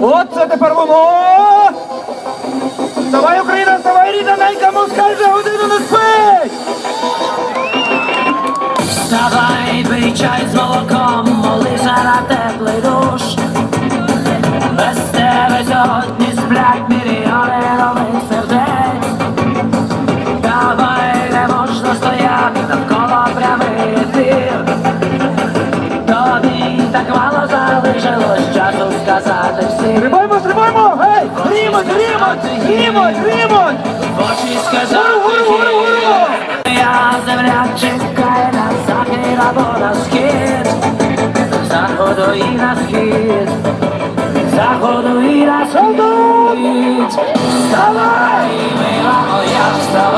От це тепер воно! Давай Україна, давай рідна ненька, москаль годину не спить! Вставай, пий чай з молоком, молися на теплий душ. Без тебе сьогодні сплять мільйони залишилось часу сказати всім. Стрибаймо, стрибаймо! Гей! Грімось, грімось! Грімось, грімось! Очі сказати! Я земля чекає на захід або на схід, заходу і на схід, заходу і на схід. Вставай, мила моя, вставай,